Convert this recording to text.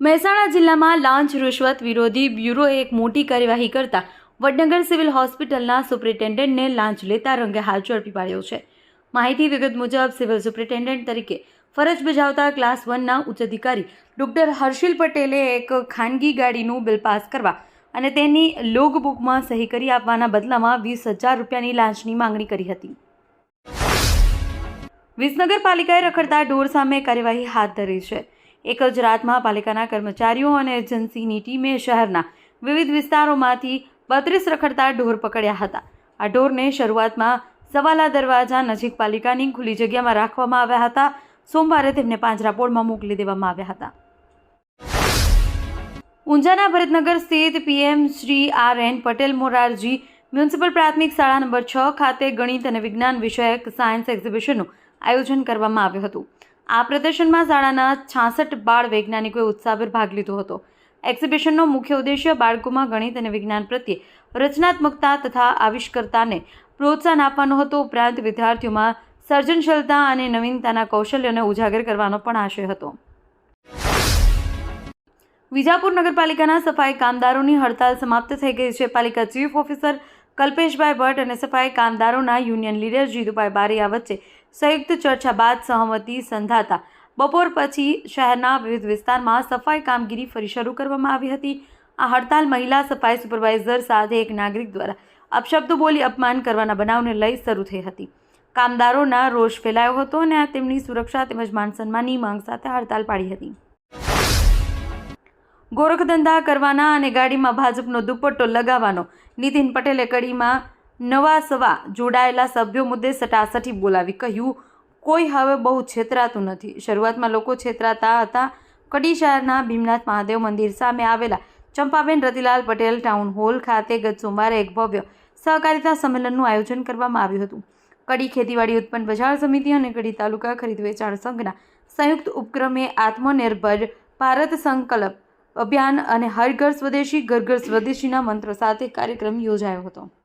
મહેસાણા જિલ્લામાં લાંચ રૂશ્વત વિરોધી બ્યુરોએ એક મોટી કાર્યવાહી કરતા વડનગર સિવિલ હોસ્પિટલના સુપ્રિન્ટેન્ડન્ટને લાંચ લેતા રંગે હાથ ઝડપી પાડ્યો છે. માહિતી વિગત મુજબ સિવિલ સુપ્રિન્ટેન્ડન્ટ તરીકે ફરજ બજાવતા ક્લાસ વનના ઉચ્ચ અધિકારી ડોક્ટર હર્ષિલ પટેલે એક ખાનગી ગાડીનું બિલ પાસ કરવા અને તેની લોગ બુકમાં સહી કરી આપવાના બદલામાં વીસ હજાર રૂપિયાની લાંચની માંગણી કરી હતી. વિસનગર પાલિકાએ રખડતા ઢોર સામે કાર્યવાહી હાથ ધરી છે. એક જ રાતમાં પાલિકાના કર્મચારીઓ અને એજન્સીની ટીમે શહેરના વિવિધ વિસ્તારોમાંથી બત્રીસ રખડતા ઢોર પકડ્યા હતા. આ ઢોરને શરૂઆતમાં સવાલા દરવાજા નજીક પાલિકાની ખુલ્લી જગ્યામાં રાખવામાં આવ્યા હતા. સોમવારે તેમને પાંજરાપોળમાં મોકલી દેવામાં આવ્યા હતા. ઊંઝાના ભરતનગર સ્થિત PM Shri R N Patel Morarji municipal પ્રાથમિક શાળા નંબર છ ખાતે ગણિત અને વિજ્ઞાન વિષયક સાયન્સ એક્ઝિબિશનનું આયોજન કરવામાં આવ્યું હતું. આ પ્રદર્શનમાં શાળાના છાસઠ બાળ વૈજ્ઞાનિકોએ ઉત્સાહભેર ભાગ લીધો હતો. એક્ઝિબિશનનો મુખ્ય ઉદ્દેશ્ય બાળકોમાં ગણિત અને વિજ્ઞાન પ્રત્યે રચનાત્મકતા તથા આવિષ્કર્તાને પ્રોત્સાહન આપવાનો હતો. ઉપરાંત વિદ્યાર્થીઓમાં સર્જનશીલતા અને નવીનતાના કૌશલ્યોને ઉજાગર કરવાનો પણ આશય હતો. વિજાપુર નગરપાલિકાના સફાઈ કામદારોની હડતાલ સમાપ્ત થઈ ગઈ છે. પાલિકા ચીફ ઓફિસર કલ્પેશભાઈ ભટ્ટ અને સફાઈ કામદારોના યુનિયન લીડર જીતુભાઈ બારિયા વચ્ચે સંયુક્ત ચર્ચા બાદ સહમતિ સંધાતા. બપોર પછી શહેરના વિવિધ વિસ્તારમાં સફાઈ કામગીરી ફરી શરૂ કરવામાં આવી હતી. આ હડતાલ મહિલા સફાઈ સુપરવાઇઝર સાથે એક નાગરિક દ્વારા અપશબ્દો બોલી અપમાન કરવાના બનાવને લઈ શરૂ થઈ હતી. કામદારોના રોષ ફેલાયો હતો અને તેમની સુરક્ષા તેમજ માન સન્માનની માંગ સાથે હડતાલ પાડી હતી. ગોરખધંધા કરવાના અને ગાડીમાં ભાજપનો દુપટ્ટો લગાવવાનો. નીતિન પટેલે કડીમાં નવા સવા જોડાયેલા સભ્યો મુદ્દે સટાસટી બોલાવી કહ્યું, કોઈ હવે બહુ છેતરાતું નથી. શરૂઆતમાં લોકો છેતરાતા હતા. કડી શહેરના ભીમનાથ મહાદેવ મંદિર સામે આવેલા ચંપાબેન રતિલાલ પટેલ ટાઉન હોલ ખાતે ગત સોમવારે એક ભવ્ય સહકારિતા સંમેલનનું આયોજન કરવામાં આવ્યું હતું. કડી ખેતીવાડી ઉત્પન્ન બજાર સમિતિ અને કડી તાલુકા ખરીદ વેચાણ સંઘના સંયુક્ત ઉપક્રમે આત્મનિર્ભર ભારત સંકલ્પ અભિયાન અને હર ઘર સ્વદેશી ઘર ઘર સ્વદેશીના મંત્ર સાથે કાર્યક્રમ યોજાયો હતો.